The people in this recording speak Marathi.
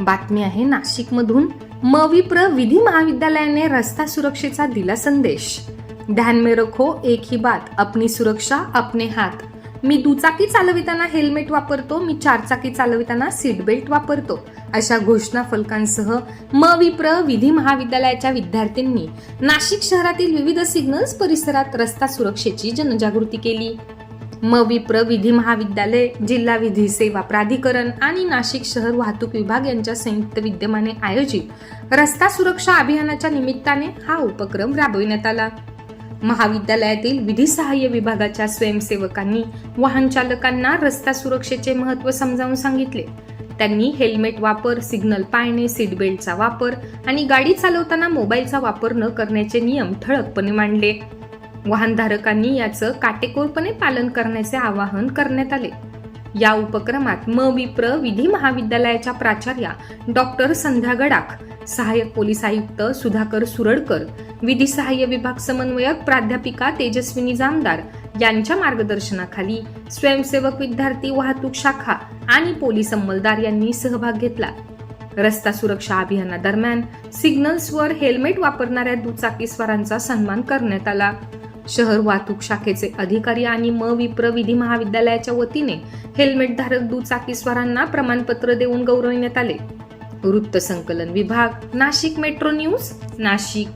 बातमी आहे नाशिकमधून मविप्र विधी महाविद्यालयाने रस्ता सुरक्षेचा दिला संदेश. ध्यान में रखो एक ही बात अपनी सुरक्षा अपने हात मी दुचाकी चालविताना हेल्मेट वापरतो मी चारचाकी चालविताना सीट बेल्ट वापरतो. अशा घोषणा फलकांसह विप्र विधी महाविद्यालयाच्या विद्यार्थ्यांनी नाशिक शहरातील विविध सिग्नल्स परिसरात रस्ता सुरक्षेची जनजागृती केली. म विप्र विधी महाविद्यालय जिल्हा विधी सेवा प्राधिकरण आणि नाशिक शहर वाहतूक विभाग यांच्या संयुक्त विद्यमाने आयोजित रस्ता सुरक्षा अभियानाच्या निमित्ताने हा उपक्रम राबविण्यात आला. महाविद्यालयातील विधी सहाय्य विभागाच्या स्वयंसेवकांनी वाहन चालकांना रस्ता सुरक्षेचे महत्त्व समजावून सांगितले. त्यांनी हेल्मेट वापर सिग्नल पाळणे सीट बेल्टचा वापर आणि गाडी चालवताना मोबाईलचा वापर न करण्याचे नियम ठळकपणे मांडले. वाहनधारकांनी याचं काटेकोरपणे पालन करण्याचे आवाहन करण्यात आले. या उपक्रमात म विप्र विधी महाविद्यालयाच्या प्राचार्या डॉक्टर संध्या गडाख सहाय्यक पोलीस आयुक्त सुधाकर सुरडकर विधी सहाय्य विभाग समन्वयक प्राध्यापिका तेजस्विनी जामदार यांच्या मार्गदर्शनाखाली स्वयंसेवक विद्यार्थी वाहतूक शाखा आणि पोलीस अंमलदार यांनी सहभाग घेतला. रस्ता सुरक्षा अभियानादरम्यान सिग्नल्सवर हेल्मेट वापरणाऱ्या दुचाकीस्वारांचा सन्मान करण्यात आला. शहर वाहतूक शाखेचे अधिकारी आणि म विप्र विधी महाविद्यालयाच्या वतीने हेल्मेटधारक दुचाकीस्वारांना प्रमाणपत्र देऊन गौरविण्यात आले. वृत्त संकलन विभाग नाशिक मेट्रो न्यूज नाशिक.